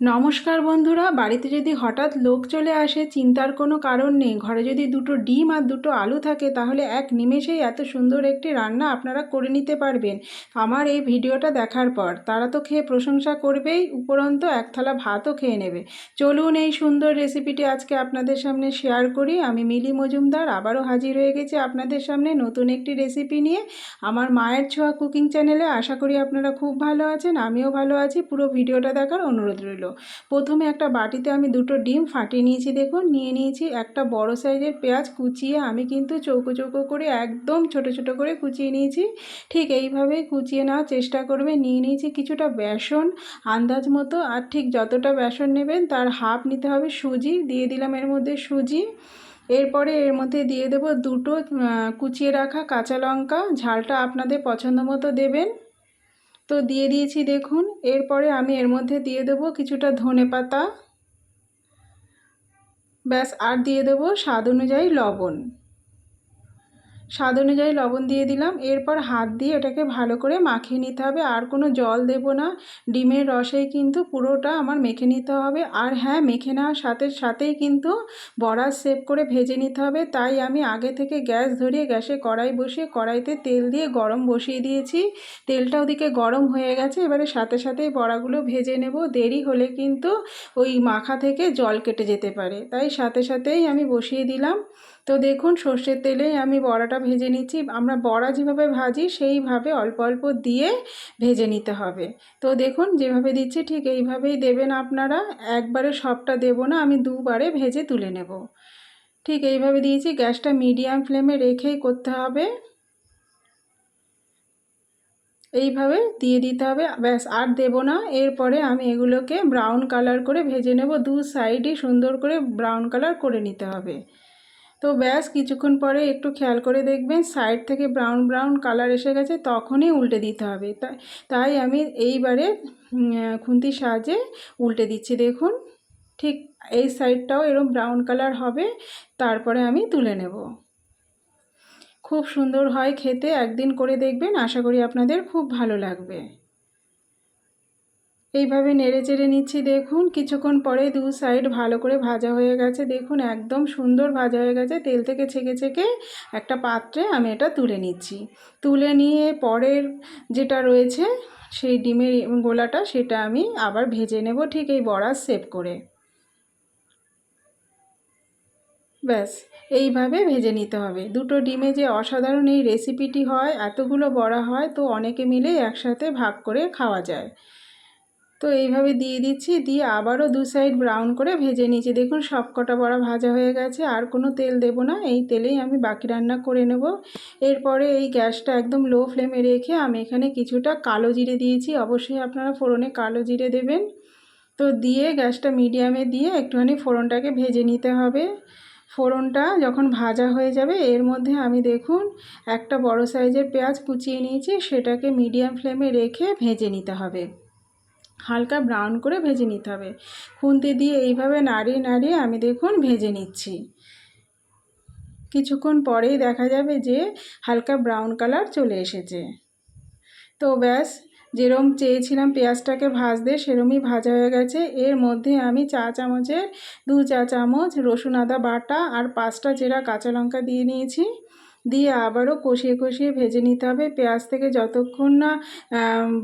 নমস্কার বন্ধুরা, বাড়িতে যদি হঠাৎ লোক চলে আসে, চিন্তার কোনো কারণ নেই। ঘরে যদি দুটো ডিম আর দুটো আলু থাকে, তাহলে এক নিমেষেই এত সুন্দর একটি রান্না আপনারা করে নিতে পারবেন। আমার এই ভিডিওটা দেখার পর, তারা তো খেয়ে প্রশংসা করবেই, উপরন্ত এক থালা ভাতও খেয়ে নেবে। চলুন এই সুন্দর রেসিপিটি আজকে আপনাদের সামনে শেয়ার করি। আমি মিলি মজুমদার, আবারও হাজির হয়ে গেছি আপনাদের সামনে নতুন একটি রেসিপি নিয়ে। আমার মায়ের ছোঁয়া কুকিং চ্যানেলে আশা করি আপনারা খুব ভালো আছেন, আমিও ভালো আছি। পুরো ভিডিওটা দেখার অনুরোধ রইল। প্রথমে একটা বাটিতে আমি দুটো ডিম ফাটিয়ে নিয়েছি দেখুন। নিয়ে নিয়েছি একটা বড় সাইজের পেঁয়াজ কুচিয়ে আমি কিন্তু চৌকো চৌকো করে একদম ছোট ছোট করে কুচিয়ে নিয়েছি। ঠিক এইভাবে কুচিয়ে নেওয়ার চেষ্টা করবে। নিয়ে নিয়েছি কিছুটা বেসন আন্দাজ মতো আর ঠিক যতটা বেসন নেবেন তার হাফ নিতে হবে সুজি। দিয়ে দিলাম এর মধ্যে সুজি। এরপরে এর মধ্যে দিয়ে দেব দুটো কুচিয়ে রাখা কাঁচা লঙ্কা। ঝালটা আপনাদের পছন্দ মতো দেবেন। তো দিয়ে দিয়েছি দেখুন। এরপরে আমি এর মধ্যে দিয়ে দেবো কিছুটা ধনে পাতা। ব্যাস, আর দিয়ে দেবো স্বাদ অনুযায়ী লবণ। স্বাদ অনুযায়ী লবণ দিয়ে দিলাম। এরপর হাত দিয়ে এটাকে ভালো করে মাখিয়ে নিতে হবে। আর কোনো জল দেব না। ডিমের রসেই কিন্তু পুরোটা আমার মেখে নিতে হবে। আর হ্যাঁ মেখে নেওয়ার সাথে সাথেই কিন্তু বড়া সেভ করে ভেজে নিতে হবে। তাই আমি আগে থেকে গ্যাস ধরিয়ে গ্যাসে কড়াই বসিয়ে কড়াইতে তেল দিয়ে গরম বসিয়ে দিয়েছি। তেলটা ওদিকে গরম হয়ে গেছে। এবারে সাথে সাথেই বড়াগুলো ভেজে নেব। দেরি হলে কিন্তু ওই মাখা থেকে জল কেটে যেতে পারে। তাই সাথে সাথেই আমি বসিয়ে দিলাম। তো দেখুন, সর্ষের তেলেই আমি বড়াটা ভেজে নিচ্ছি, আমরা বড়া যেভাবে ভাজি সেইভাবে অল্প অল্প দিয়ে ভেজে নিতে হবে। তো দেখুন যেভাবে দিচ্ছি ঠিক এইভাবেই দেবেন আপনারা, একবারে সবটা দেব না, আমি দুবারে ভেজে তুলে নেব। ঠিক এইভাবে দিয়েছি, গ্যাসটা মিডিয়াম ফ্লেমে রেখেই করতে হবে। এইভাবে দিয়ে দিতে হবে, ব্যাস আর দেব না, এরপরে আমি এগুলোকে ব্রাউন কালার করে ভেজে নেব, দু সাইডই সুন্দর করে ব্রাউন কালার করে নিতে হবে। তো ব্যাস, কিছুক্ষণ পরে একটু খেয়াল করে দেখবেন সাইড থেকে ব্রাউন ব্রাউন কালার এসে গেছে, তখনই উল্টে দিতে হবে। তাই আমি এইবারে খুন্তির সাহায্যে উল্টে দিচ্ছি। দেখুন, ঠিক এই সাইডটাও এরকম ব্রাউন কালার হবে, তারপরে আমি তুলে নেব। খুব সুন্দর হয় খেতে, একদিন করে দেখবেন। আশা করি আপনাদের খুব ভালো লাগবে। এইভাবে নেড়ে চেড়ে নিচ্ছি, দেখুন। কিছুক্ষণ পরে দু সাইড ভালো করে ভাজা হয়ে গেছে, দেখুন। একদম সুন্দর ভাজা হয়ে গেছে। তেল থেকে ছেঁকে ছেঁকে একটা পাত্রে আমি এটা তুলে নিচ্ছি। তুলে নিয়ে পরের যেটা রয়েছে, সেই ডিমের গোলাটা, সেটা আমি আবার ভেজে নেব ঠিক এই বড়া সেভ করে। ব্যাস, এইভাবে ভেজে নিতে হবে। দুটো ডিমে যে অসাধারণ এই রেসিপিটি হয়, এতগুলো বড়া হয়, তো অনেকে মিলে একসাথে ভাগ করে খাওয়া যায়। তো এইভাবে দিয়ে দিচ্ছি, দিয়ে আবারও দু সাইড ব্রাউন করে ভেজে নিয়েছি দেখুন সব কটা বড়া ভাজা হয়ে গেছে, আর কোনো তেল দেব না। এই তেলেই আমি বাকি রান্না করে নেব। এরপরে এই গ্যাসটা একদম লো ফ্লেমে রেখে আমি এখানে কিছুটা কালো জিরে দিয়েছি। অবশ্যই আপনারা ফোড়নে কালো জিরে দেবেন। তো দিয়ে গ্যাসটা মিডিয়ামে দিয়ে একটুখানি ফোড়নটাকে ভেজে নিতে হবে। ফোড়নটা যখন ভাজা হয়ে যাবে, এর মধ্যে আমি দেখুন একটা বড় সাইজের পেঁয়াজ কুচিয়ে নিয়েছি। সেটাকে মিডিয়াম ফ্লেমে রেখে ভেজে নিতে হবে। হালকা ব্রাউন করে ভেজে নিতে হবে। খুন্তি দিয়ে এইভাবে নাড়িয়ে নাড়িয়ে আমি দেখুন ভেজে নিচ্ছি। কিছুক্ষণ পরেই দেখা যাবে যে হালকা ব্রাউন কালার চলে এসেছে। তো ব্যাস, যেরম চেয়েছিলাম পেঁয়াজটাকে ভাজতে সেরমই ভাজা হয়ে গেছে। এর মধ্যে আমি চা চামচের দু চা চামচ রসুন আদা বাটা আর পাঁচটা জেরা কাঁচা লঙ্কা দিয়ে নিয়েছি। দিয়ে আবারও কষিয়ে কষিয়ে ভেজে নিতে হবে। পেঁয়াজ থেকে যতক্ষণ না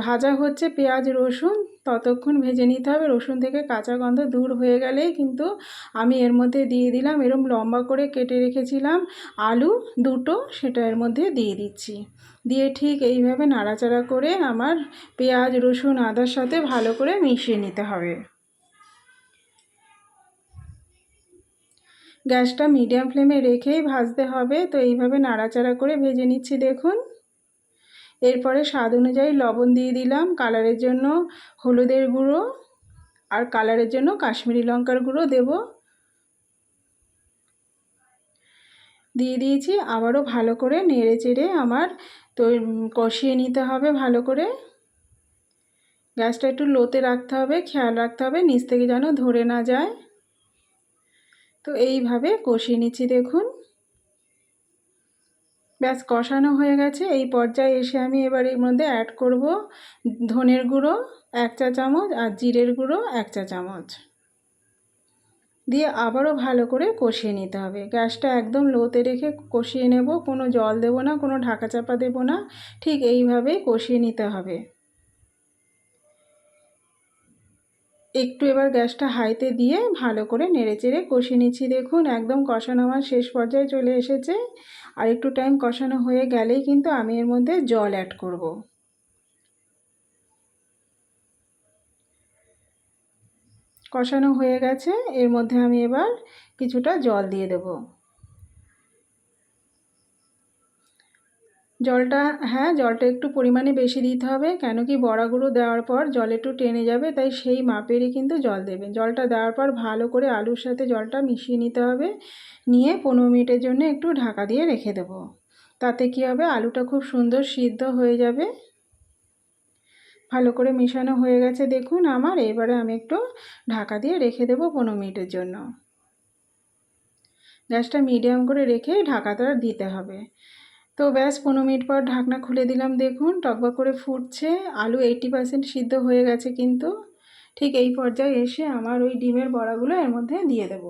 ভাজা হচ্ছে পেঁয়াজ, রসুন, ততক্ষণ ভেজে নিতে হবে। রসুন থেকে কাঁচা গন্ধ দূর হয়ে গেলেই কিন্তু আমি এর মধ্যে দিয়ে দিলাম। এরম লম্বা করে কেটে রেখেছিলাম আলু দুটো, সেটা এর মধ্যে দিয়ে দিচ্ছি। দিয়ে ঠিক এইভাবে নাড়াচাড়া করে আমার পেঁয়াজ, রসুন, আদার সাথে ভালো করে মিশিয়ে নিতে হবে। গ্যাসটা মিডিয়াম ফ্লেমে রেখেই ভাজতে হবে। তো এইভাবে নাড়াচাড়া করে ভেজে নিচ্ছি, দেখুন। এরপরে স্বাদ অনুযায়ী লবণ দিয়ে দিলাম, কালারের জন্য হলুদের গুঁড়ো আর কালারের জন্য কাশ্মীরি লঙ্কার গুঁড়ো দেব। দিয়ে দিয়েছি, আবারও ভালো করে নেড়ে চেড়ে আমার তো কষিয়ে নিতে হবে ভালো করে। গ্যাসটা একটু লোতে রাখতে হবে, খেয়াল রাখতে হবে, নিচ থেকে যেন ধরে না যায়। তো এইভাবে কষিয়ে নিচ্ছি, দেখুন। ব্যাস, কষানো হয়ে গেছে। এই পর্যায়ে এসে আমি এবার এর মধ্যে অ্যাড করব ধনের গুঁড়ো, এক চা চামচ, আর জিরের গুঁড়ো, এক চা চামচ। দিয়ে আবারও ভালো করে কষিয়ে নিতে হবে। গ্যাসটা একদম লোতে রেখে কষিয়ে নেব। কোনো জল দেব না, কোনো ঢাকা চাপা দেব না। ঠিক এইভাবেই কষিয়ে নিতে হবে। একটু এবার গ্যাসটা হাইতে দিয়ে ভালো করে নেড়ে চেড়ে কষিয়ে নিচ্ছি। দেখুন, একদম কষানো আমার শেষ পর্যায়ে চলে এসেছে। আর একটু টাইম কষানো হয়ে গেলেই কিন্তু আমি এর মধ্যে জল অ্যাড করব। কষানো হয়ে গেছে। এর মধ্যে আমি এবার কিছুটা জল দিয়ে দেব। জলটা হ্যাঁ জলটা একটু পরিমাণে বেশি দিতে হবে, কেন কি বড়াগুলো দেওয়ার পর জল একটু টেনে যাবে, তাই সেই মাপেরই কিন্তু জল দেবেন। জলটা দেওয়ার পর ভালো করে আলুর সাথে জলটা মিশিয়ে নিতে হবে, নিয়ে পনেরো মিনিটের জন্য একটু ঢাকা দিয়ে রেখে দেব। তাতে কি হবে, আলুটা খুব সুন্দর সিদ্ধ হয়ে যাবে। ভালো করে মেশানো হয়ে গেছে, দেখুন আমার, এবারে আমি একটু ঢাকা দিয়ে রেখে দেবো পনেরো মিনিটের জন্য। গ্যাসটা মিডিয়াম করে রেখে ঢাকাটা দিতে হবে। তো ব্যাস পনেরো মিনিট পর ঢাকনা খুলে দিলাম, দেখুন টকবা করে ফুটছে, আলু এইটি পার্সেন্ট সিদ্ধ হয়ে গেছে কিন্তু। ঠিক এই পর্যায়ে এসে আমার ওই ডিমের বড়াগুলো এর মধ্যে দিয়ে দেব।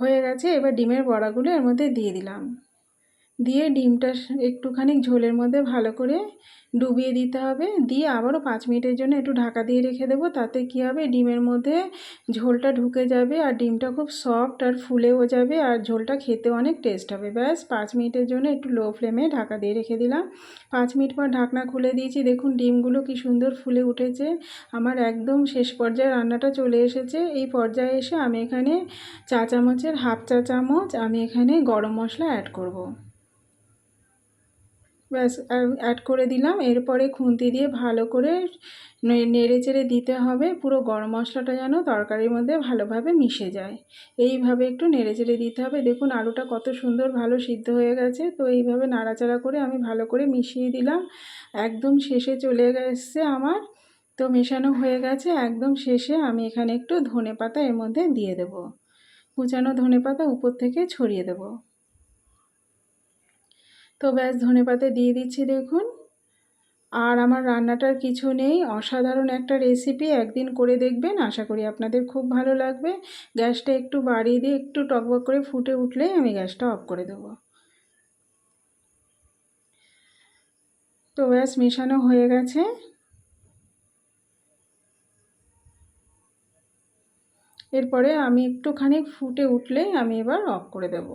হয়ে গেছে, এবার ডিমের বড়াগুলো এর মধ্যে দিয়ে দিলাম। দিয়ে ডিমটা একটুখানি ঝোলের মধ্যে ভালো করে ডুবিয়ে দিতে হবে। দিয়ে আবারও পাঁচ মিনিটের জন্য একটু ঢাকা দিয়ে রেখে দেবো, তাতে কী হবে, ডিমের মধ্যে ঝোলটা ঢুকে যাবে আর ডিমটা খুব সফট আর ফুলেও যাবে আর ঝোলটা খেতে অনেক টেস্ট হবে। ব্যাস, পাঁচ মিনিটের জন্য একটু লো ফ্লেমে ঢাকা দিয়ে রেখে দিলাম। পাঁচ মিনিট পর ঢাকনা খুলে দিয়েছি। দেখুন ডিমগুলো কি সুন্দর ফুলে উঠেছে। আমার একদম শেষ পর্যায়ে রান্নাটা চলে এসেছে। এই পর্যায়ে এসে আমি এখানে চা চামচের হাফ চা চামচ আমি এখানে গরম মশলা অ্যাড করব। ব্যাস অ্যাড করে দিলাম। এরপরে খুন্তি দিয়ে ভালো করে নেড়ে চেড়ে দিতে হবে। পুরো গরম মশলাটা যেন তরকারির মধ্যে ভালোভাবে মিশে যায়। এইভাবে একটু নেড়ে চেড়ে দিতে হবে। দেখুন, আলুটা কত সুন্দর ভালো সিদ্ধ হয়ে গেছে। তো এইভাবে নাড়াচাড়া করে আমি ভালো করে মিশিয়ে দিলাম। একদম শেষে চলে গেছে আমার। তো মেশানো হয়ে গেছে। একদম শেষে আমি এখানে একটু ধনে পাতা এর মধ্যে দিয়ে দেব। কুচানো ধনে পাতা উপর থেকে ছড়িয়ে দেবো। তো ব্যাস ধনে পাতা দিয়ে দিচ্ছি দেখুন। আর আমার রান্নাটার কিছু নেই, অসাধারণ একটা রেসিপি একদিন করে দেখবেন। আশা করি আপনাদের খুব ভালো লাগবে। গ্যাসটা একটু বাড়িয়ে দিয়ে একটু টকবক করে ফুটে উঠলেই আমি গ্যাসটা অফ করে দেব। তো ব্যাস মেশানো হয়ে গেছে। এরপরে আমি একটুখানি ফুটে উঠলেই আমি এবার অফ করে দেব।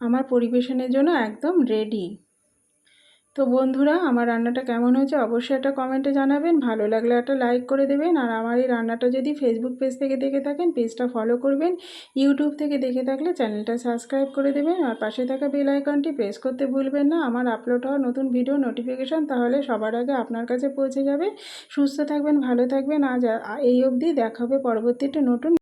আমার পরিবেশনের জন্য একদম রেডি তো বন্ধুরা, আমার রান্নাটা কেমন হয়েছে অবশ্যই একটা কমেন্টে জানাবেন। ভালো লাগলে একটা লাইক করে দেবেন। আর আমার এই রান্নাটা যদি ফেসবুক পেজ থেকে দেখে থাকেন পেজটা ফলো করবেন। ইউটিউব থেকে দেখে থাকলে চ্যানেলটা সাবস্ক্রাইব করে দেবেন। আর পাশে থাকা বেল আইকনটি প্রেস করতে ভুলবেন না। আমার আপলোড হওয়া নতুন ভিডিও নোটিফিকেশান তাহলে সবার আগে আপনার কাছে পৌঁছে যাবে। সুস্থ থাকবেন, ভালো থাকবেন। আজ এই অবধি দেখা হবে পরবর্তী একটা নতুন